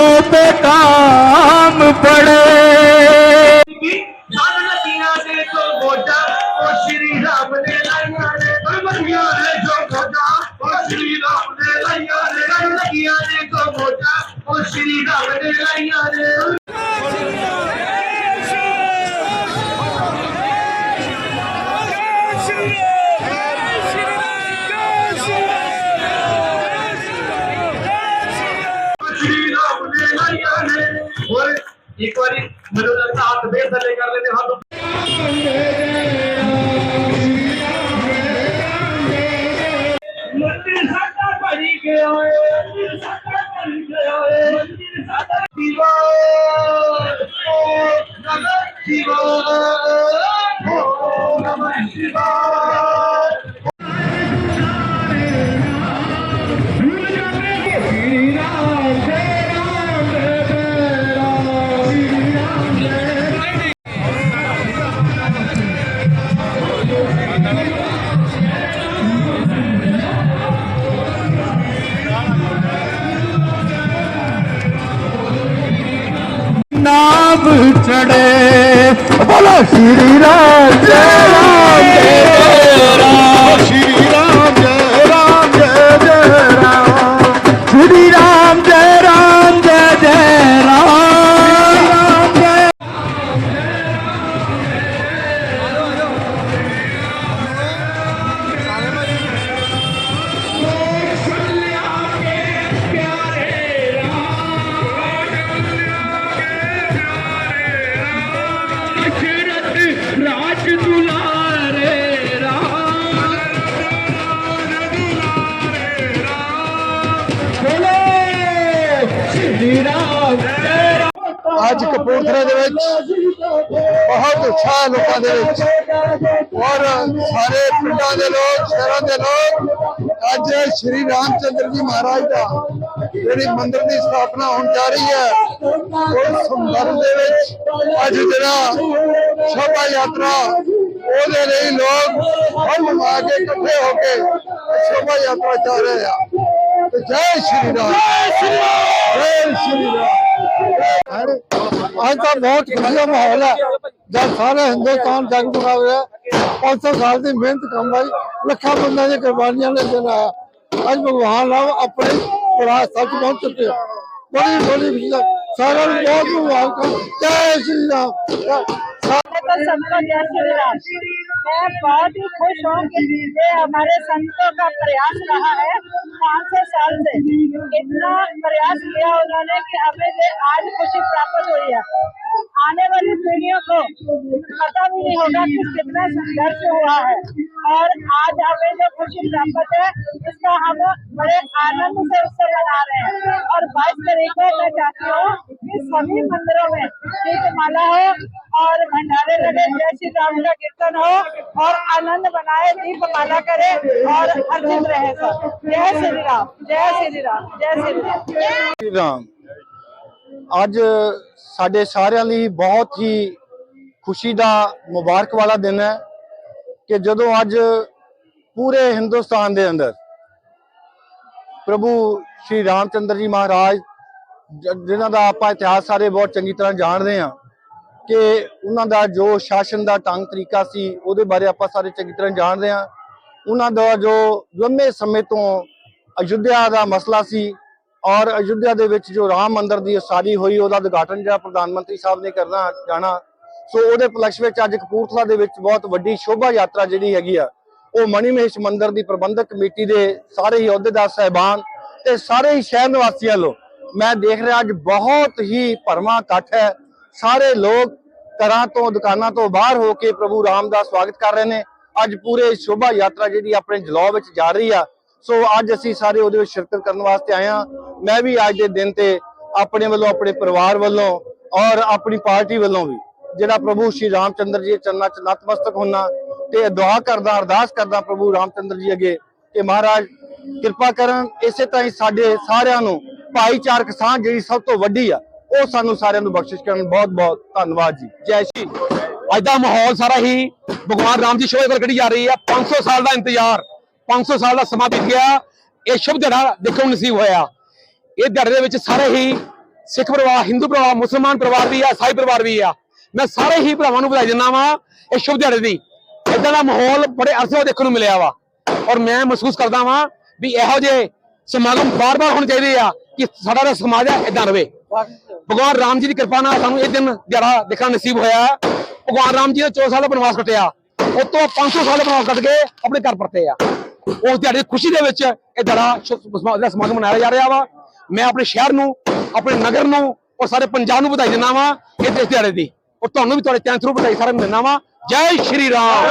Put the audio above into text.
તો કામ પડે ਹੋਰ ਇੱਕ ਵਾਰੀ ਮੈਨੂੰ ਲੱਗਦਾ ਹੱਥ ਫੇਰ ਥੱਲੇ ਕਰ ਲੈਂਦੇ ਹੱਥ ਮੰਦਿਰ ਸਾਡਾ ਭਰੀ ਗਿਆ ਏ ਮੰਦਿਰ ਸਾਡਾ ਭਰੀ ਗਿਆ ਏ ਮੰਦਿਰ ਸਾਡਾ ਦੀਵਾਰ ਓ ਨਮः ਸ਼ਿਵਾय ਓ ਨਮः ਸ਼ਿਵਾय ਨਾਮ ਚੜੇ ਬੋਲੋ ਸ਼੍ਰੀ ਰਾਮ ਜੈ ਰਾਮ ਜੈ ਰਾਮ ਸ਼੍ਰੀ ਰਾਮ ਜੈ ਰਾਮ ਜੈ ਜੈ ਰਾਮ ਸ਼੍ਰੀ ਰਾਮ ਜੈ ਅੱਜ ਕਪੂਰਥਲਾ ਦੇ ਵਿੱਚ ਬਹੁਤ ਉਤਸ਼ਾਹ ਲੋਕਾਂ ਦੇ ਵਿੱਚ। ਔਰ ਸਾਰੇ ਪਿੰਡਾਂ ਦੇ ਲੋਕ, ਸ਼ਹਿਰਾਂ ਦੇ ਲੋਕ, ਅੱਜ ਸ਼੍ਰੀ ਰਾਮਚੰਦਰ ਜੀ ਮਹਾਰਾਜ ਦਾ ਜਿਹੜੀ ਮੰਦਿਰ ਦੀ ਸਥਾਪਨਾ ਹੋਣ ਜਾ ਰਹੀ ਹੈ, ਉਸ ਸੰਦਰਭ ਦੇ ਵਿੱਚ ਅੱਜ ਜਿਹੜਾ ਸ਼ੋਭਾ ਯਾਤਰਾ, ਉਹਦੇ ਲਈ ਲੋਕ ਹਮ ਮਾ ਕੇ ਇਕੱਠੇ ਹੋ ਕੇ ਸ਼ੋਭਾ ਯਾਤਰਾ ਜਾ ਰਹੇ ਆ। ਤੇ ਜੈ ਸ਼੍ਰੀ ਰਾਮ। ਜੈ ਸ਼੍ਰੀ ਰਾਮ। ਅੱਜ ਤਾਂ ਬਹੁਤ ਖੁਸ਼ੀ ਦਾ ਮਾਹੌਲ ਹੈ ਜਦ ਸਾਰੇ ਹਿੰਦੁਸਤਾਨ ਜਗਮਗਾ ਰਿਹਾ 500 ਸਾਲ ਦੀ ਮਿਹਨਤ ਕਮਾਈ ਲੱਖਾਂ ਬੰਦਿਆਂ ਦੀ ਕੁਰਬਾਨੀਆਂ ਨੇ ਦੇਣਾ ਅੱਜ ਭਗਵਾਨ ਰਾਮ ਆਪਣੇ ਪੜਾ ਸੱਚ ਪਹੁੰਚ ਚੁੱਕੇ ਆ ਬੜੀ ਬੜੀ ਖੁਸ਼ੀ ਦਾ ਸਾਰਿਆਂ ਨੂੰ ਬਹੁਤ ਬਹੁਤ ਵੈਲਕਮ ਜੈ ਸ਼੍ਰੀ ਰਾਮ ਜੈ- तो सबको जय श्री राम मैं बहुत ही खुश हूँ कि ये हमारे संतों का प्रयास रहा है पाँच सौ साल से। इतना प्रयास किया उन्होंने कि हमें आज खुशी प्राप्त हुई है। आने वाली पीढ़ियों को पता भी नहीं होगा कि कितना संघर्ष हुआ है। और आज हमें जो खुशी प्राप्त है, इसका हम बड़े आनंद से उससे मना रहे हैं। और बाईस तारीख को मैं चाहती हूँ कि सभी मंदिरों में दीपमाला हो और भंडारे लगे जय श्री राम का कीर्तन हो और आनंद बनाए दीपमाला करे और अर्जित रहे सब जय श्री राम जय श्री राम जय श्री राम ਸ਼੍ਰੀ ਰਾਮ ਅੱਜ ਸਾਡੇ ਸਾਰਿਆਂ ਲਈ ਬਹੁਤ ਹੀ ਖੁਸ਼ੀ ਦਾ ਮੁਬਾਰਕ ਵਾਲਾ ਦਿਨ ਹੈ ਕਿ ਜਦੋਂ ਅੱਜ ਪੂਰੇ ਹਿੰਦੁਸਤਾਨ ਦੇ ਅੰਦਰ ਪ੍ਰਭੂ ਸ਼੍ਰੀ ਰਾਮਚੰਦਰ ਜੀ ਮਹਾਰਾਜ ਜ- ਜਿਨ੍ਹਾਂ ਦਾ ਆਪਾਂ ਇਤਿਹਾਸ ਸਾਰੇ ਬਹੁਤ ਚੰਗੀ ਤਰ੍ਹਾਂ ਜਾਣਦੇ ਹਾਂ ਕਿ ਉਹਨਾਂ ਦਾ ਜੋ ਸ਼ਾਸਨ ਦਾ ਢੰਗ ਤਰੀਕਾ ਸੀ, ਉਹਦੇ ਬਾਰੇ ਆਪਾਂ ਸਾਰੇ ਚੰਗੀ ਤਰ੍ਹਾਂ ਜਾਣਦੇ ਹਾਂ। ਉਹਨਾਂ ਦਾ ਜੋ ਲੰਮੇ ਸਮੇਂ ਤੋਂ ਅਯੁੱਧਿਆ ਦਾ ਮਸਲਾ ਸੀ ਔਰ ਅਯੁੱਧਿਆ ਦੇ ਵਿੱਚ ਜੋ ਰਾਮ ਮੰਦਿਰ ਦੀ ਉਸਾਰੀ ਹੋਈ, ਉਹਦਾ ਉਦਘਾਟਨ ਜਿਹੜਾ ਪ੍ਰਧਾਨ ਮੰਤਰੀ ਸਾਹਿਬ ਨੇ ਕਰਨਾ ਜਾਣਾ, ਸੋ ਉਹਦੇ ਪਲਕਸ਼ ਵਿੱਚ ਅੱਜ ਕਪੂਰਥਲਾ ਦੇ ਵਿੱਚ ਬਹੁਤ ਵੱਡੀ ਸ਼ੋਭਾ ਯਾਤਰਾ ਜਿਹੜੀ ਹੈਗੀ ਆ, ਉਹ ਮਣੀਮਹੇਸ਼ ਮੰਦਿਰ ਦੀ ਪ੍ਰਬੰਧਕ ਕਮੇਟੀ ਦੇ ਸਾਰੇ ਹੀ ਅਹੁਦੇਦਾਰ, ਸਹਿਬਾਨ ਤੇ ਸਾਰੇ ਹੀ ਸ਼ਹਿਰ ਨਿਵਾਸੀਆਂ ਵੱਲੋਂ ਮੈਂ ਦੇਖ ਰਿਹਾ ਅੱਜ ਬਹੁਤ ਹੀ ਭਰਵਾਂ ਇਕੱਠ ਹੈ। ਸਾਰੇ ਲੋਕ ਘਰਾਂ ਤੋਂ, ਦੁਕਾਨਾਂ ਤੋਂ ਬਾਹਰ ਹੋ ਕੇ ਪ੍ਰਭੂ ਰਾਮ ਦਾ ਸਵਾਗਤ ਕਰ ਰਹੇ ਨੇ। ਅੱਜ ਪੂਰੇ ਸ਼ੋਭਾ ਯਾਤਰਾ ਜਿਹੜੀ ਆਪਣੇ ਜਲੌ ਵਿੱਚ ਜਾ ਰਹੀ ਆ। ਸੋ ਅੱਜ ਅਸੀਂ ਸਾਰੇ ਉਹਦੇ ਵਿੱਚ ਸ਼ਿਰਕਤ ਕਰਨ ਵਾਸਤੇ ਆਏ ਹਾਂ। ਮੈਂ ਵੀ ਅੱਜ ਦੇ ਦਿਨ ਤੇ ਆਪਣੇ ਵੱਲੋਂ, ਆਪਣੇ ਪਰਿਵਾਰ ਵੱਲੋਂ ਔਰ ਆਪਣੀ ਪਾਰਟੀ ਵੱਲੋਂ ਵੀ ਜਿਹੜਾ ਪ੍ਰਭੂ ਸ਼੍ਰੀ ਰਾਮਚੰਦਰ ਜੀ ਦੇ ਚਰਨਾਂ 'ਚ ਨਤਮਸਤਕ ਹੋਣਾ ਤੇ ਦੁਆ ਕਰਦਾ, ਅਰਦਾਸ ਕਰਦਾ ਪ੍ਰਭੂ ਰਾਮਚੰਦਰ ਜੀ ਅੱਗੇ ਕਿ ਮਹਾਰਾਜ ਕਿਰਪਾ ਕਰਨ। ਇਸੇ ਤਰ੍ਹਾਂ ਹੀ ਸਾਡੇ ਸਾਰਿਆਂ ਨੂੰ ਭਾਈਚਾਰਕ ਸਾਂਝ ਜਿਹੜੀ ਸਭ ਤੋਂ ਵੱਡੀ ਆ, ਉਹ ਸਾਨੂੰ ਸਾਰਿਆਂ ਨੂੰ ਬਖਸ਼ਿਸ਼ ਕਰਨ ਬਹੁਤ ਬਹੁਤ ਧੰਨਵਾਦ ਜੀ। ਜੈ ਸ਼੍ਰੀ ਅੱਜ ਦਾ ਮਾਹੌਲ ਸਾਰਾ ਹੀ ਭਗਵਾਨ ਰਾਮ ਜੀ ਸ਼ੋਅ ਵੱਲ ਕੱਢੀ ਜਾ ਰਹੀ ਹੈ 500 ਸਾਲ ਦਾ ਇੰਤਜ਼ਾਰ 500 ਸਾਲ ਦਾ ਸਮਾਂ ਬੀਤ ਗਿਆ। ਇਹ ਸ਼ੁਭ ਦਿਹਾੜਾ ਦੇਖਣ ਨੂੰ ਨਸੀਬ ਹੋਇਆ। ਇਹ ਦਿਹਾੜੇ ਦੇ ਵਿੱਚ ਸਾਰੇ ਹੀ ਸਿੱਖ ਪਰਿਵਾਰ, ਹਿੰਦੂ ਪਰਿਵਾਰ, ਮੁਸਲਮਾਨ ਪਰਿਵਾਰ ਵੀ ਆ ਸਾਈ ਪਰਿਵਾਰ ਵੀ ਆ। ਮੈਂ ਸਾਰੇ ਹੀ ਭਰਾਵਾਂ ਨੂੰ ਵਧਾਈ ਦਿੰਦਾ ਵਾਂ ਇਹ ਸ਼ੁਭ ਦਿਹਾੜੇ ਦੀ। ਇਦਾਂ ਦਾ ਮਾਹੌਲ ਬੜੇ ਅਰਸੇ ਬਾਅਦ ਦੇਖਣ ਨੂੰ ਮਿਲਿਆ ਵਾ। ਔਰ ਮੈਂ ਮਹਿਸੂਸ ਕਰਦਾ ਵਾਂ ਵੀ ਇਹੋ ਜਿਹੇ ਸਮਾਗਮ ਬਾਰ-ਬਾਰ ਹੋਣੇ ਚਾਹੀਦੇ ਆ। ਕਿ ਸਾਡਾ ਜਿਹੜਾ ਸਮਾਜ ਹੈ ਇਦਾਂ ਰਵੇ। ਭਗਵਾਨ ਰਾਮ ਜੀ ਦੀ ਕਿਰਪਾ ਨਾਲ ਸਾਨੂੰ ਇਹ ਦਿਨ ਦਿਹਾੜਾ ਦੇਖਣਾ ਨਸੀਬ ਹੋਇਆ। ਭਗਵਾਨ ਰਾਮ ਜੀ ਨੇ 14 ਸਾਲ ਦਾ ਬਨਵਾਸ ਕੱਟਿਆ। ਉਸ ਤੋਂ 500 ਸਾਲ ਦਾ ਬਨਵਾਸ ਕੱਟ ਕੇ ਆਪਣੇ ਘਰ ਪਰਤੇ ਆ। ਉਸ ਦਿਹਾੜੇ ਦੀ ਖੁਸ਼ੀ ਦੇ ਵਿੱਚ ਇਹ ਦਿਹਾੜਾ ਜਿਹੜਾ ਸਮਾਗਮ ਮਨਾਇਆ ਜਾ ਰਿਹਾ ਵਾ। ਮੈਂ ਆਪਣੇ ਸ਼ਹਿਰ ਨੂੰ, ਆਪਣੇ ਨਗਰ ਨੂੰ ਔਰ ਸਾਰੇ ਪੰਜਾਬ ਨੂੰ ਵਧਾਈ ਦਿੰਦਾ ਵਾਂ ਇਹ ਦਿਹਾੜੇ ਦੀ। ਔਰ ਤੁਹਾਨੂੰ ਵੀ ਤੁਹਾਡੇ ਚੈਨਲ ਥਰੂ ਵਧਾਈ ਸਾਰਿਆਂ ਨੂੰ ਦਿੰਦਾ ਵਾਂ। ਜੈ ਸ਼੍ਰੀ ਰਾਮ।